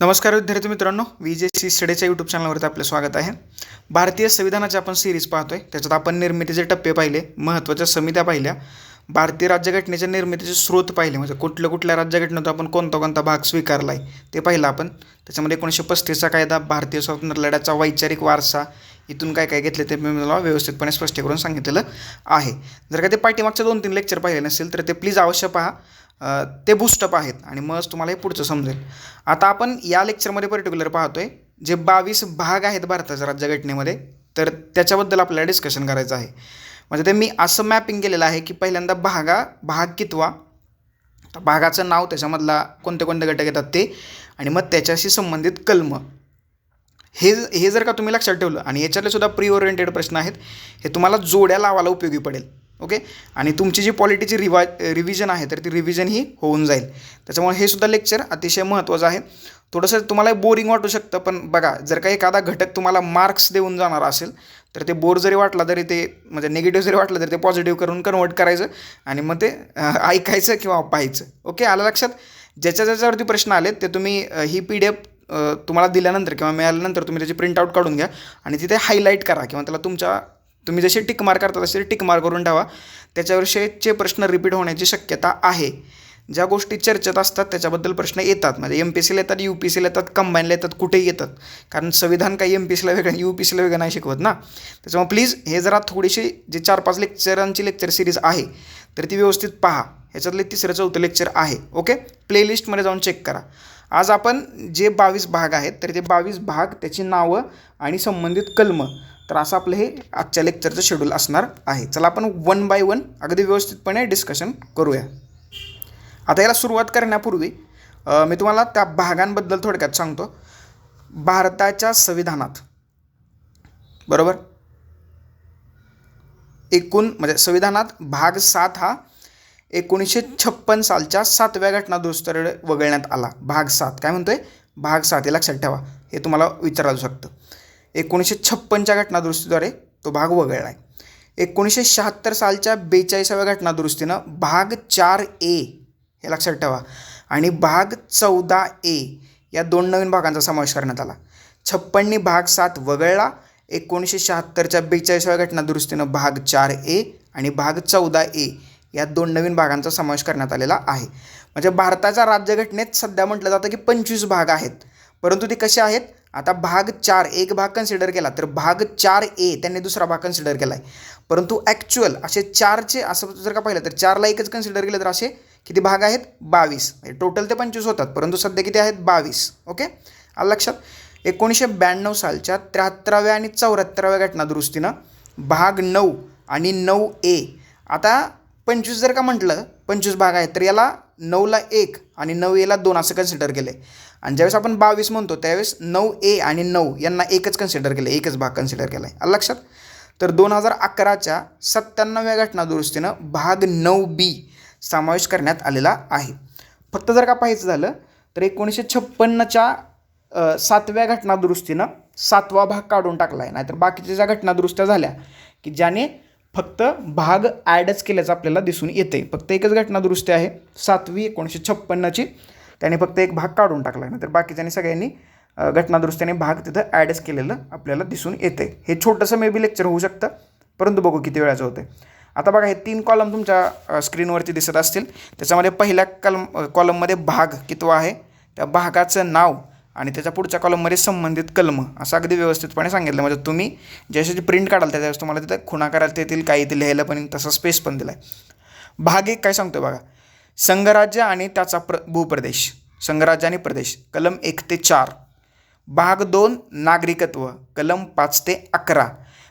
नमस्कार विद्यार्थी मित्रांनो व्ही जे सी स्टडीच्या यूट्यूब चॅनलवरती आपलं स्वागत आहे. भारतीय संविधानाची आपण सिरीज पाहतोय त्याच्यात आपण निर्मितीचे टप्पे पाहिले महत्त्वाच्या समित्या पाहिल्या भारतीय राज्यघटनेच्या निर्मितीचे स्रोत पाहिले म्हणजे कुठल्या कुठल्या राज्यघटनेतून आपण कोणता कोणता भाग स्वीकारला आहे ते पाहिलं आपण. त्याच्यामध्ये एकोणीसशे पस्तीसचा कायदा भारतीय स्वातंत्र्य लढ्याचा वैचारिक वारसा इथून काय काय घेतले ते मी मला व्यवस्थितपणे स्पष्ट करून सांगितलेलं आहे. जर का ते पाठीमागचे दोन तीन लेक्चर पाहिले नसेल तर ते प्लीज अवश्य पहा. ते बूस्टअप आहेत आणि मग तुम्हाला हे पुढचं समजेल. आता आपण या लेक्चरमध्ये पर्टिक्युलर पाहतो आहे जे बावीस भाग आहेत भारताच्या राज्यघटनेमध्ये तर त्याच्याबद्दल आपल्याला डिस्कशन करायचं आहे. म्हणजे ते मी असं मॅपिंग केलेलं आहे की पहिल्यांदा भागा भाग कितवा भागाचं नाव त्याच्यामधला कोणते कोणते घटक येतात ते आणि मग त्याच्याशी संबंधित कलम. हे हे जर का तुम्ही लक्षात ठेवलं आणि याच्यातले सुद्धा प्री ओरिएंटेड प्रश्न आहेत हे तुम्हाला जोड्या लावायला उपयोगी पडेल. ओके? आणि तुमची जी पॉलिटीची रिवा रिव्हिजन आहे तर ती रिव्हिजन ही होऊन जाईल. त्याच्यामुळे हे सुद्धा लेक्चर अतिशय महत्त्वाचं आहे. थोडंसं तुम्हाला बोरिंग वाटू शकतं पण बघा जर का एखादा घटक तुम्हाला मार्क्स देऊन जाणार असेल तर ते बोर जरी वाटला तरी ते म्हणजे निगेटिव्ह जरी वाटलं तरी ते पॉझिटिव्ह करून कन्वर्ट करायचं आणि मग ते ऐकायचं किंवा पाहायचं. ओके? आलं लक्षात? ज्याच्या ज्याच्यावरती प्रश्न आले ते तुम्ही ही पी डी एफ तुम्हाला दिल्यानंतर किंवा मिळाल्यानंतर तुम्ही त्याची प्रिंटआउट काढून घ्या आणि तिथे हायलाईट करा किंवा त्याला तुमच्या तुम्ही जसे टिक मार्क करता तसे टिक मार्क करून ठेवा. त्याच्याविषयीचे प्रश्न रिपीट होण्याची शक्यता आहे. ज्या गोष्टी चर्चेत असतात त्याच्याबद्दल प्रश्न येतात. म्हणजे एम पी सीला येतात यू पी सीला येतात कंबाईनला येतात कुठेही येतात. कारण संविधान काही एम पी सीला वेगळं यू पी सीला वेगळं नाही शिकवत ना. त्याच्यामुळे प्लीज हे जरा थोडीशी जे चार पाच लेक्चरांची लेक्चर सिरीज आहे तर ती व्यवस्थित पहा. ह्याच्यातले तिसरं चौथं लेक्चर आहे. ओके प्लेलिस्टमध्ये जाऊन चेक करा. आज आपण जे बावीस भाग आहेत तर ते बावीस भाग त्याची नावं आणि संबंधित कलम तर असं आपलं हे आजच्या लेक्चरचं शेड्यूल असणार आहे. चला आपण वन बाय वन अगदी व्यवस्थितपणे डिस्कशन करूया. आता याला सुरुवात करण्यापूर्वी मी तुम्हाला त्या भागांबद्दल थोडक्यात सांगतो. भारताच्या संविधानात बरोबर? एकूण म्हणजे संविधानात भाग सात हा एकोणीसशे छप्पन सालच्या सातव्या घटनादुरुस्तीकडे वगळण्यात आला. भाग सात. काय म्हणतोय? भाग सात. हे लक्षात ठेवा. हे तुम्हाला विचारायला शकतं एकोणीसशे छप्पनच्या घटनादुरुस्तीद्वारे तो भाग वगळला आहे. एकोणीसशे शहात्तर सालच्या बेचाळीसाव्या घटनादुरुस्तीनं भाग चार ए हे लक्षात ठेवा आणि भाग चौदा ए या दोन नवीन भागांचा समावेश करण्यात आला. छप्पननी भाग सात वगळला एकोणीसशे शहात्तरच्या बेचाळीसाव्या घटनादुरुस्तीनं भाग चार ए आणि भाग चौदा ए या दोन नवीन भागांचा समावेश करण्यात आलेला आहे. म्हणजे भारताच्या राज्यघटनेत सध्या म्हटलं जातं की पंचवीस भाग आहेत परंतु ते कसे आहेत? आता भाग चार एक भाग कन्सिडर केला तर भाग चार ए त्यांनी दुसरा भाग कन्सिडर केला आहे परंतु ॲक्च्युअल असे चारचे असं जर का पाहिलं तर चारला एकच कन्सिडर केलं तर असे किती भाग आहेत? बावीस. म्हणजे टोटल ते पंचवीस होतात परंतु सध्या किती आहेत? बावीस. ओके आलं लक्षात? एकोणीसशे ब्याण्णव सालच्या त्र्याहत्तराव्या आणि चौऱ्याहत्तराव्या घटनादुरुस्तीनं भाग नऊ आणि नऊ ए आता पंचवीस जर का म्हटलं पंचवीस भाग आहेत तर याला नऊला एक आणि नऊ एला दोन असं कन्सिडर केलं आहे आणि ज्यावेळेस आपण बावीस म्हणतो त्यावेळेस नऊ ए आणि नऊ यांना एकच कन्सिडर केलं एकच भाग कन्सिडर केला आहे लक्षात? तर दोन हजार अकराच्या सत्त्याण्णव्या घटनादुरुस्तीनं भाग नऊ बी समावेश करण्यात आलेला आहे. फक्त जर का पाहायचं झालं तर एकोणीसशे छप्पन्नच्या सातव्या सातव्या घटनादुरुस्तीनं सातवा भाग काढून टाकला आहे नाहीतर बाकीच्या ज्या घटनादुरुस्त्या झाल्या की ज्याने फक्त भाग ॲडच केल्याचं आपल्याला दिसून येते फक्त एकच घटनादुरुस्ती आहे सातवी एकोणीसशे छप्पन्नची. त्याने फक्त एक भाग काढून टाकला नाहीतर बाकीच्यांनी सगळ्यांनी घटनादुरुस्तीने घटनादुरुस्त्याने भाग तिथं ॲडच केलेलं आपल्याला दिसून येते हे छोटंसं मे बी लेक्चर होऊ शकतं परंतु बघू किती वेळाचं होतं आता बघा हे तीन कॉलम तुमच्या स्क्रीनवरती दिसत असतील. त्याच्यामध्ये पहिल्या कलम कॉलममध्ये भाग कितवा आहे? त्या भागाचं नाव आणि त्याच्या पुढच्या कॉलममध्ये संबंधित कलम असं अगदी व्यवस्थितपणे सांगितलं. म्हणजे तुम्ही जशी प्रिंट काढाल त्याच्यावेळेस तुम्हाला तिथं खुणा करायला येतील काही येतील लिहायला पण तसा स्पेस पण दिला आहे भाग एक काय सांगतो बघा? संघराज्य आणि त्याचा प्र भूप्रदेश संघराज्य आणि प्रदेश कलम एक ते चार. भाग दोन नागरिकत्व कलम पाच ते अकरा.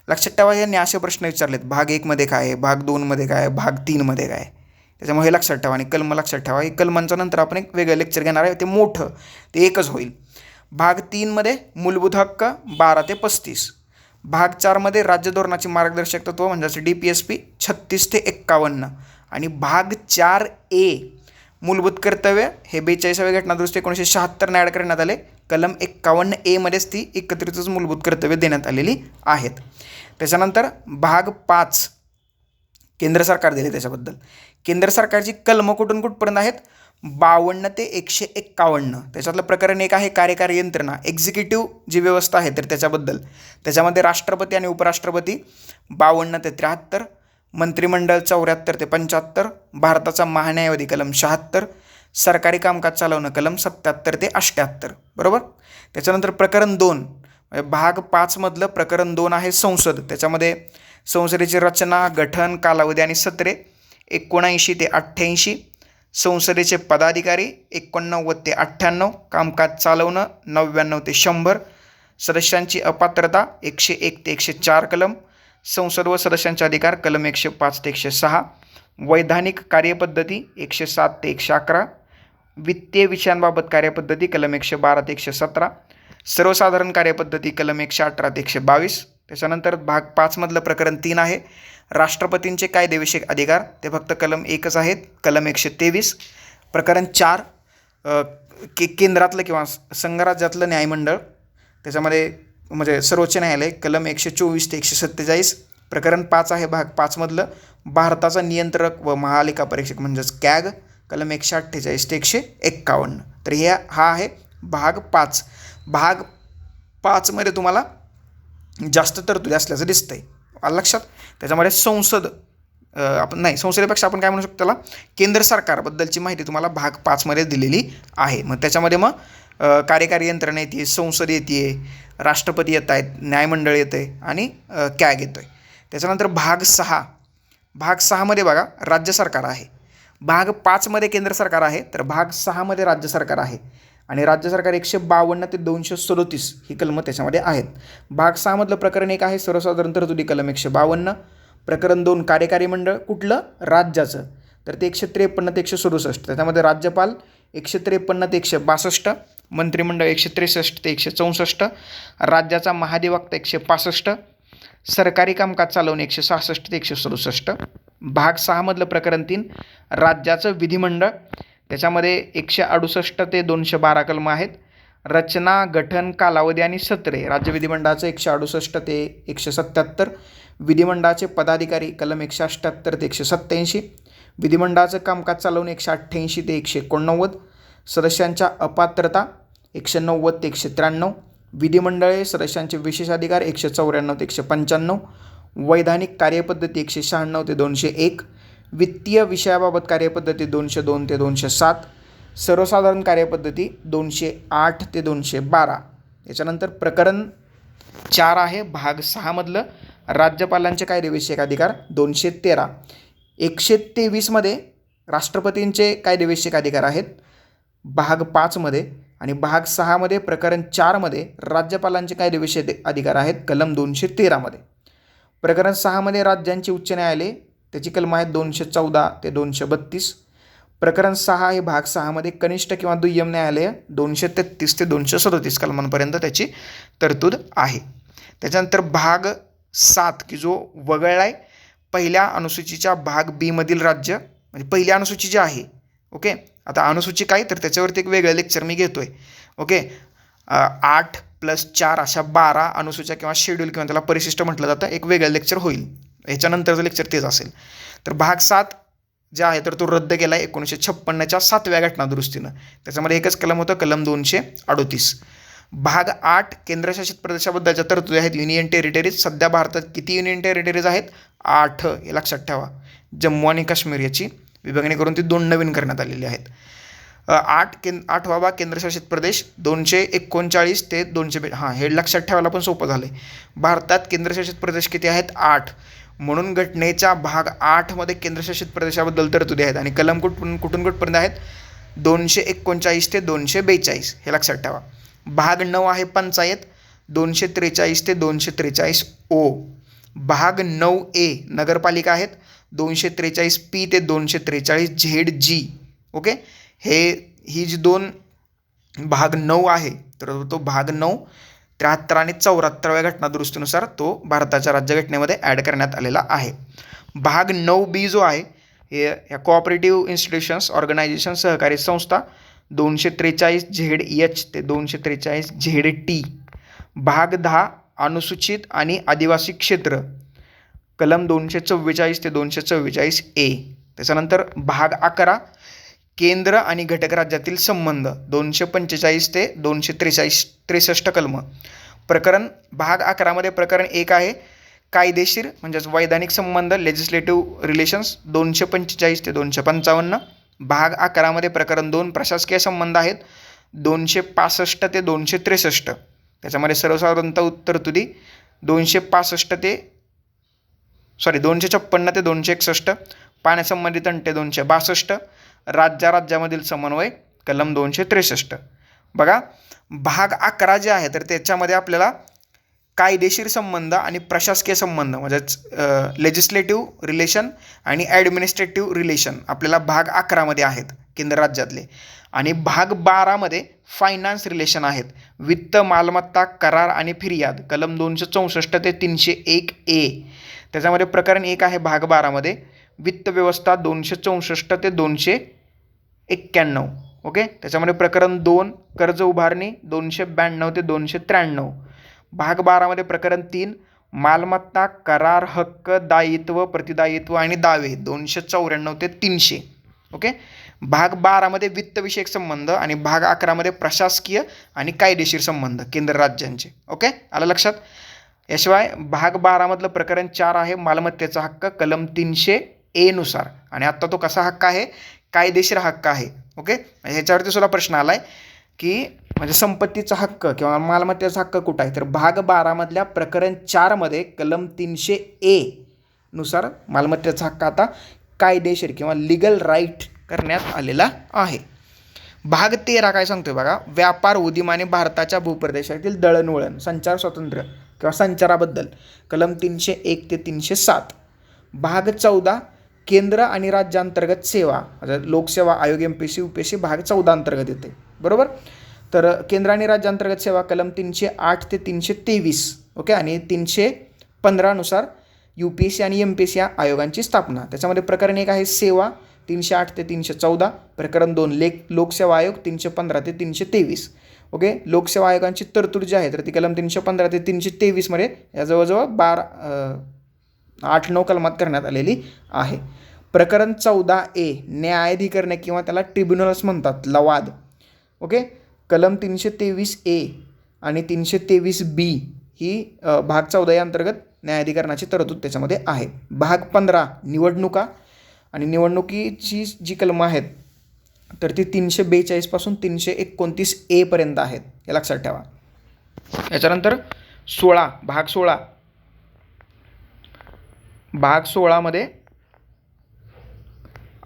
लक्षात ठेवा यांनी असे प्रश्न विचारलेत. भाग एकमध्ये काय आहे? भाग दोनमध्ये काय आहे? भाग तीनमध्ये काय आहे? त्याच्यामुळे हे लक्षात ठेवा आणि कलम लक्षात ठेवा. हे कलमांच्या नंतर आपण एक वेगळं लेक्चर घेणार आहे. ते मोठं ते एकच होईल. भाग तीनमध्ये मूलभूत हक्क बारा ते पस्तीस. भाग चारमध्ये राज्य धोरणाची मार्गदर्शक तत्व म्हणजे डी पी एस पी छत्तीस ते एक्कावन्न. आणि भाग चार ए मूलभूत कर्तव्य हे बेचाळीसाव्या घटनादृष्टी एकोणीसशे शहात्तर ॲड करण्यात आले. कलम एक्कावन्न एमध्येच ती एकत्रितच मूलभूत कर्तव्य देण्यात आलेली आहेत. त्याच्यानंतर भाग पाच केंद्र सरकार दिले त्याच्याबद्दल. केंद्र सरकारची कलमं कुठून कुठपर्यंत आहेत? बावन्न ते एकशे एक्कावन्न. त्याच्यातलं प्रकरण एक आहे कार्यकारी यंत्रणा एक्झिक्युटिव्ह जी व्यवस्था आहे तर त्याच्याबद्दल. त्याच्यामध्ये राष्ट्रपती आणि उपराष्ट्रपती बावन्न ते त्र्याहत्तर मंत्रिमंडळ चौऱ्याहत्तर ते पंच्याहत्तर भारताचा महान्यायवादी कलम शहात्तर सरकारी कामकाज चालवणं कलम सत्याहत्तर ते अष्ट्याहत्तर. बरोबर? त्याच्यानंतर प्रकरण दोन. म्हणजे भाग पाचमधलं प्रकरण दोन आहे संसद. त्याच्यामध्ये संसदेची रचना गठन कालावधी आणि सत्रे एकोणऐंशी ते अठ्ठ्याऐंशी संसदेचे पदाधिकारी एकोणनव्वद ते अठ्ठ्याण्णव कामकाज चालवणं नव्याण्णव ते शंभर सदस्यांची अपात्रता एकशे एक ते एकशे चार कलम संसद व सदस्यांचे अधिकार कलम एकशे पाच ते एकशे सहा वैधानिक कार्यपद्धती एकशे सात ते एकशे अकरा वित्तीय विषयांबाबत कार्यपद्धती कलम एकशे बारा ते एकशे सतरा सर्वसाधारण कार्यपद्धती कलम एकशे अठरा ते एकशे बावीस त्याच्यानंतर भाग पाचमधलं प्रकरण तीन आहे. राष्ट्रपतींचे कायदेविषयक अधिकार ते फक्त कलम एकच आहेत कलम एकशे तेवीस. प्रकरण चार के केंद्रातलं किंवा संघराज्यातलं न्यायमंडळ त्याच्यामध्ये म्हणजे सर्वोच्च न्यायालय कलम एकशे चोवीस ते एकशे सत्तेचाळीस प्रकरण पाच आहे भाग पाचमधलं भारताचा नियंत्रक व महालेखा परीक्षक म्हणजेच कॅग कलम एकशे अठ्ठेचाळीस ते एकशे एक्कावन्न. तर हे हा आहे भाग पाच. भाग पाचमध्ये तुम्हाला जास्त तरतुदी असल्याचं दिसतंय. आलं लक्षात? त्याच्यामध्ये संसद आपण नाही संसदेपेक्षा आपण काय म्हणू शकतो त्याला? केंद्र सरकारबद्दलची माहिती तुम्हाला भाग पाचमध्ये दिलेली आहे. मग त्याच्यामध्ये मग कार्यकारी यंत्रणा येते संसद येते राष्ट्रपती येत आहेत न्यायमंडळ येतं आहे आणि कॅग येतो आहे त्याच्यानंतर भाग सहा. भाग सहामध्ये बघा राज्य सरकार आहे. भाग पाचमध्ये केंद्र सरकार आहे तर भाग सहामध्ये राज्य सरकार आहे. आणि राज्य सरकार एकशे बावन्न ते दोनशे सदोतीस ही कलमं त्याच्यामध्ये आहेत. भाग सहामधलं प्रकरण एक आहे सर्वसाधारण तरतुदी कलम एकशे बावन्न. प्रकरण दोन कार्यकारी मंडळ. कुठलं? राज्याचं. तर ते एकशे त्रेपन्न ते एकशे सदुसष्ट. त्याच्यामध्ये राज्यपाल एकशे त्रेपन्न ते एकशे बासष्ट. मंत्रिमंडळ एकशे त्रेसष्ट ते एकशे चौसष्ट राज्याचा महाधिवक्ता एकशे पासष्ट सरकारी कामकाज चालवणे एकशे सहासष्ट ते एकशे सदुसष्ट भाग सहामधलं प्रकरण तीन राज्याचं विधिमंडळ त्याच्यामध्ये एकशे अडुसष्ट ते दोनशे बारा कलम आहेत रचना गठन कालावधी आणि सत्रे राज्य विधिमंडळाचं एकशे अडुसष्ट ते एकशे सत्याहत्तर विधिमंडळाचे पदाधिकारी कलम एकशे अठ्ठ्याहत्तर ते एकशे सत्त्याऐंशी विधिमंडळाचं कामकाज चालवणे एकशे अठ्ठ्याऐंशी ते एकशे एकोणनव्वद सदस्यांच्या अपात्रता एकशे नव्वद ते एकशे त्र्याण्णव. विधिमंडळे सदस्यांचे विशेष अधिकार एकशे चौऱ्याण्णव ते एकशे पंच्याण्णव. वैधानिक कार्यपद्धती एकशे शहाण्णव ते दोनशे एक. वित्तीय विषयाबाबत कार्यपद्धती दोनशे दोन ते दोनशे सात. सर्वसाधारण कार्यपद्धती दोनशे आठ ते दोनशे बारा. याच्यानंतर प्रकरण चार आहे भाग सहामधलं राज्यपालांचे कायदेविषयक अधिकार दोनशे तेरा. एकशे तेवीसमध्ये राष्ट्रपतींचे कायदेविषयक अधिकार आहेत. भाग पाचमध्ये आणि भाग सहामध्ये प्रकरण चारमध्ये राज्यपालांचे कायदेविषयक अधिकार आहेत कलम दोनशे तेरामध्ये प्रकरण सहामध्ये राज्यांची उच्च न्यायालय त्याची कलम आहेत दोनशे चौदा ते दोनशे बत्तीस. प्रकरण सहा हे भाग सहामध्ये कनिष्ठ किंवा दुय्यम न्यायालय दोनशे तेहतीस ते दोनशे सदोतीस कलमांपर्यंत त्याची तरतूद आहे. त्याच्यानंतर भाग सात की जो वगळला आहे पहिल्या अनुसूचीच्या भाग बीमधील राज्य म्हणजे पहिली अनुसूची जी आहे ओके आता अनुसूची काय तर त्याच्यावरती एक वेगळं लेक्चर मी घेतो आहे ओके आठ प्लस चार अशा बारा अनुसूच्या किंवा शेड्यूल किंवा त्याला परिशिष्ट म्हटलं जातं एक वेगळं लेक्चर होईल. ह्याच्यानंतरचं लेक्चर तेच असेल. तर भाग सात जे आहे तर तो रद्द केला आहे एकोणीसशे छप्पन्नच्या सातव्या घटनादुरुस्तीनं त्याच्यामध्ये एकच कलम होतं कलम दोनशे अडोतीस. भाग आठ केंद्रशासित प्रदेशाबद्दलच्या तरतुदी आहेत. युनियन टेरिटरीज सध्या भारतात किती युनियन टेरिटरीज आहेत? आठ हे लक्षात ठेवा. जम्मू आणि काश्मीर याची. विभागणी करून ती दोन नवीन करण्यात आलेली आहेत. आठ केंद आठ भाग केंद्रशासित प्रदेश दोनशे एकोणचाळीस ते दोनशे बे हां हे लक्षात ठेवायला पण सोपं झालं आहे भारतात केंद्रशासित प्रदेश किती आहेत? आठ. म्हणून घटनेच्या भाग आठमध्ये केंद्रशासित प्रदेशाबद्दल तरतुदी आहेत आणि कलम कुठून कुठून कुठपर्यंत आहेत? दोनशे एकोणचाळीस ते दोनशे बेचाळीस हे लक्षात ठेवा. भाग नऊ आहे पंचायत दोनशे त्रेचाळीस ते दोनशे त्रेचाळीस ओ. भाग नऊ ए नगरपालिका आहेत दोनशे त्रेचाळीस पी ते दोनशे त्रेचाळीस झेड जी ओके हे ही जी दोन भाग नऊ आहे तर तो भाग नऊ त्र्याहत्तर आणि चौऱ्याहत्तराव्या घटनादुरुस्तीनुसार तो भारताच्या राज्यघटनेमध्ये ॲड करण्यात आलेला आहे. भाग नऊ बी जो आहे हे या कोऑपरेटिव्ह इन्स्टिट्यूशन्स ऑर्गनायझेशन सहकारी संस्था दोनशे त्रेचाळीस झेड एच ते दोनशे त्रेचाळीस झेड टी भाग दहा अनुसूचित आणि आदिवासी क्षेत्र कलम दोनशे चव्वेचाळीस ते दोनशे चव्वेचाळीस ए. त्याच्यानंतर भाग अकरा केंद्र आणि घटक राज्यातील संबंध दोनशे पंचेचाळीस ते दोनशे त्रेचाळीस त्रेसष्ट कलम. प्रकरण भाग अकरामध्ये प्रकरण एक आहे कायदेशीर म्हणजेच वैधानिक संबंध लेजिस्लेटिव्ह रिलेशन्स दोनशे पंचेचाळीस ते दोनशे पंचावन्न. भाग अकरामध्ये प्रकरण दोन प्रशासकीय संबंध आहेत दोनशे पासष्ट ते दोनशे त्रेसष्ट. त्याच्यामध्ये सर्वसाधारणतः तरतुदी दोनशे पासष्ट ते सॉरी दोनशे छप्पन्न ते दोनशे एकसष्ट पाण्यासंबंधित तंटे दोनशे बासष्ट राज्या राज्यामधील समन्वय कलम दोनशे त्रेसष्ट. बघा भाग अकरा जे आहे तर त्याच्यामध्ये आपल्याला कायदेशीर संबंध आणि प्रशासकीय संबंध म्हणजेच लेजिस्लेटिव्ह रिलेशन आणि ॲडमिनिस्ट्रेटिव्ह रिलेशन आपल्याला भाग अकरामध्ये आहेत. केंद्र राज्यातले. आणि भाग बारामध्ये फायनान्स रिलेशन आहेत. वित्त मालमत्ता करार आणि फिर्याद. कलम दोनशे चौसष्ट ते तीनशे एक ए. त्याच्यामध्ये प्रकरण एक आहे भाग बारामध्ये. वित्त व्यवस्था दोनशे चौसष्ट ते दोनशे एक्क्याण्णव. ओके? त्याच्यामध्ये प्रकरण दोन कर्ज उभारणी दोनशे ब्याण्णव ते दोनशे त्र्याण्णव. भाग बारामध्ये प्रकरण तीन मालमत्ता करार हक्क दायित्व प्रतिदायित्व आणि दावे. दोनशे चौऱ्याण्णव ते तीनशे. ओके? भाग बारामध्ये वित्तविषयक संबंध आणि भाग अकरामध्ये प्रशासकीय आणि कायदेशीर संबंध केंद्र राज्यांचे. ओके आलं लक्षात? याशिवाय भाग बारामधलं प्रकरण चार आहे मालमत्तेचा हक्क कलम तीनशे एनुसार आणि आत्ता तो कसा हक्क आहे? कायदेशीर हक्क आहे. ओके ह्याच्यावरती सुद्धा प्रश्न आला आहे की म्हणजे संपत्तीचा हक्क किंवा मालमत्तेचा हक्क कुठं आहे? तर भाग बारामधल्या प्रकरण चारमध्ये कलम तीनशे ए नुसार मालमत्तेचा हक्क आता कायदेशीर किंवा लिगल राईट करण्यात आलेला आहे. भाग तेरा काय सांगतोय बघा? व्यापार उदिमाने भारताच्या भूप्रदेशातील दळणवळण संचार स्वातंत्र्य किंवा संचाराबद्दल. कलम तीनशे एक ते तीनशे सात. भाग चौदा केंद्र आणि राज्यांतर्गत सेवा. लोकसेवा आयोग M P S C U P S C चौदा अंतर्गत येते. बरोबर? तर केंद्र आणि राज्यांतर्गत सेवा कलम तीनशे आठ ते तीनशे तेवीस. ओके? आणि तीनशे पंधरानुसार यू पी एस सी आणि एम पी एस सी या आयोगांची स्थापना. त्याच्यामध्ये प्रकरण एक आहे सेवा तीनशे आठ ते तीनशे चौदा. प्रकरण दोन लेख लोकसेवा आयोग तीनशे पंधरा ते तीनशे तेवीस. ओके लोकसेवा आयोगांची तरतूद जी आहे तर ती कलम तीनशे पंधरा ते तीनशे तेवीसमध्ये या जवळजवळ बारा आठ नऊ कलमात करण्यात आलेली आहे. प्रकरण चौदा ए न्यायाधिकरणे किंवा त्याला ट्रिब्युनल्स म्हणतात लवाद. ओके कलम तीनशे तेवीस ए आणि तीनशे तेवीस बी ही भाग चौदा या अंतर्गत न्यायाधिकरणाची तरतूद त्याच्यामध्ये आहे. भाग पंधरा निवडणुका. आणि निवडणुकीची जी कलमं आहेत तर ती तीनशे बेचाळीसपासून तीनशे एकोणतीस एपर्यंत आहेत हे लक्षात ठेवा. याच्यानंतर सोळा भाग सोळा. भाग सोळामध्ये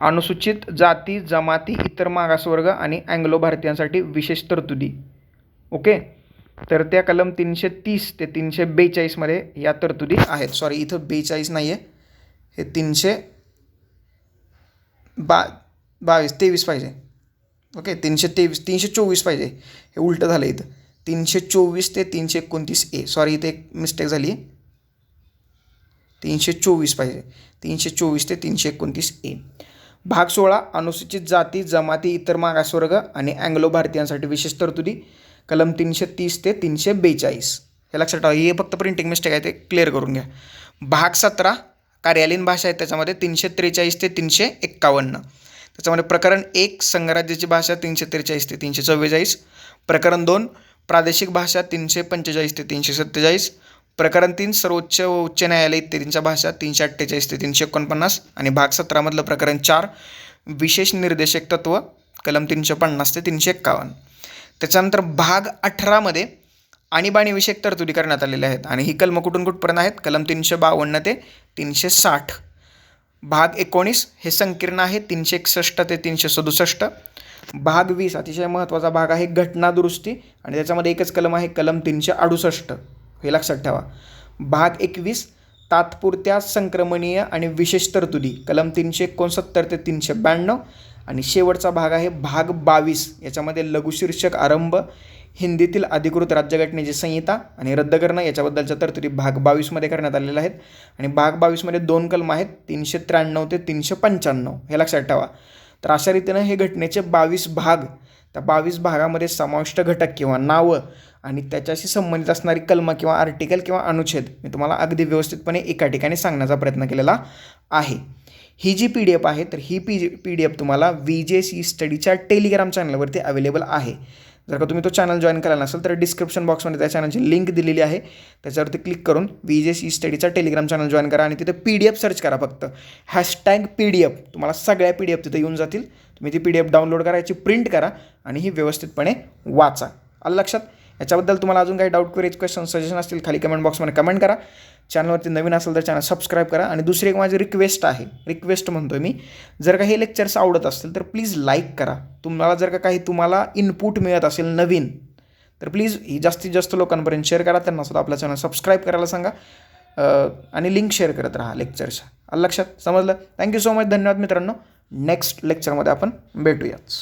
अनुसूचित जाती जमाती इतर मागासवर्ग आणि अँग्लो भारतीयांसाठी विशेष तरतुदी. ओके? तर त्या कलम तीनशे तीस ते तीनशे बेचाळीसमध्ये या तरतुदी आहेत. सॉरी इथं बेचाळीस नाही आहे हे तीनशे बा बावीस तेवीस पाहिजे. ओके तीनशे तेवीस तीनशे चोवीस पाहिजे. हे उलटं झालं इथं. तीनशे चोवीस ते तीनशे एकोणतीस ए. सॉरी इथे एक मिस्टेक झाली. तीनशे चोवीस पाहिजे. तीनशे चोवीस ते तीनशे एकोणतीस ए. भाग सोळा अनुसूचित जाती जमाती इतर मागासवर्ग आणि अँग्लो भारतीयांसाठी विशेष तरतुदी. कलम तीनशे तीस ते तीनशे बेचाळीस. हे लक्षात ठेवा हे फक्त प्रिंटिंग मिस्टेक आहे ते क्लिअर करून घ्या. भाग सतरा कार्यालयीन भाषा आहे त्याच्यामध्ये तीनशे त्रेचाळीस ते तीनशे एक्कावन्न. त्याच्यामध्ये प्रकरण एक संघराज्याची भाषा तीनशे त्रेचाळीस ते तीनशे चव्वेचाळीस. प्रकरण दोन प्रादेशिक भाषा तीनशे पंचेचाळीस ते तीनशे सत्तेचाळीस. प्रकरण तीन सर्वोच्च व उच्च न्यायालय इत्यादींच्या भाषा तीनशे अठ्ठेचाळीस ते तीनशे एकोणपन्नास. आणि भाग सतरामधलं प्रकरण चार विशेष निर्देशक तत्व कलम तीनशे पन्नास ते तीनशे एक्कावन्न. त्याच्यानंतर भाग अठरामध्ये आणीबाणीविषयक तरतुदी करण्यात आलेल्या आहेत. आणि ही कलमं कुठून कुठपर्यंत आहेत? कलम तीनशे बावन्न ते तीनशे साठ. भाग एकोणीस हे संकीर्ण आहे. तीनशे एकसष्ट ते तीनशे सदुसष्ट. भाग वीस अतिशय महत्त्वाचा भाग आहे घटना दुरुस्ती आणि त्याच्यामध्ये एकच कलम आहे कलम तीनशे अडुसष्ट. हे लक्षात ठेवा. भाग एकवीस तात्पुरत्या संक्रमणीय आणि विशेष तरतुदी. कलम तीनशे एकोणसत्तर ते तीनशे ब्याण्णव. आणि शेवटचा भाग आहे भाग बावीस. याच्यामध्ये लघुशीर्षक आरंभ. हिंदीतील अधिकृत राज्यघटनेची संहिता आणि रद्द करणं याच्याबद्दलच्या तरतुदी भाग बावीसमध्ये करण्यात आलेल्या आहेत. आणि भाग बावीसमध्ये दोन कलम आहेत तीनशे त्र्याण्णव ते तीनशे पंच्याण्णव हे लक्षात ठेवा. तर अशा रीतीनं हे घटनेचे बावीस भाग त्या बावीस भागामध्ये समाविष्ट घटक किंवा नावं आणि त्याच्याशी संबंधित असणारी कलमं किंवा आर्टिकल किंवा अनुच्छेद मी तुम्हाला अगदी व्यवस्थितपणे एका ठिकाणी सांगण्याचा प्रयत्न केलेला आहे. ही जी पी डी एफ आहे तर ही पी जी पी डी एफ तुम्हाला व्ही जे सी स्टडीच्या टेलिग्राम चॅनलवरती अवेलेबल आहे. जर का तुम्ही तो चॅनल जॉईन करायला नसेल तर डिस्क्रिप्शन बॉक्समध्ये त्या चॅनलची लिंक दिलेली आहे. त्याच्यावरती क्लिक करून व्ही जे सी स्टडीचा टेलिग्राम चॅनल जॉईन करा आणि तिथे पी डी एफ सर्च करा फक्त. हॅशटॅग पी डी एफ तुम्हाला सगळ्या पी डी एफ तिथे येऊन जातील. तुम्ही ती पी डी एफ डाउनलोड करा याची प्रिंट करा आणि ही व्यवस्थितपणे वाचा. आलं लक्षात? याच्याबद्दल तुम्हाला अजून काही डाऊट क्वेरीज क्वेश्चन सजेशन असतील खाली कमेंट बॉक्समध्ये कमेंट करा. चॅनलवरती नवीन असेल तर चॅनल सबस्क्राईब करा. आणि दुसरी एक माझी रिक्वेस्ट आहे. रिक्वेस्ट म्हणतो आहे मी. जर का हे लेक्चर्स आवडत असतील तर प्लीज लाईक करा. तुम्हाला जर का काही तुम्हाला इनपुट मिळत असेल नवीन तर प्लीज ही जास्तीत जास्त लोकांपर्यंत शेअर करा. त्यांना सुद्धा आपल्या चॅनल सबस्क्राईब करायला सांगा. आणि लिंक शेअर करत राहा लेक्चरच्या लक्षात? समजलं? थँक्यू सो मच धन्यवाद मित्रांनो. नेक्स्ट लेक्चरमध्ये आपण भेटूयाच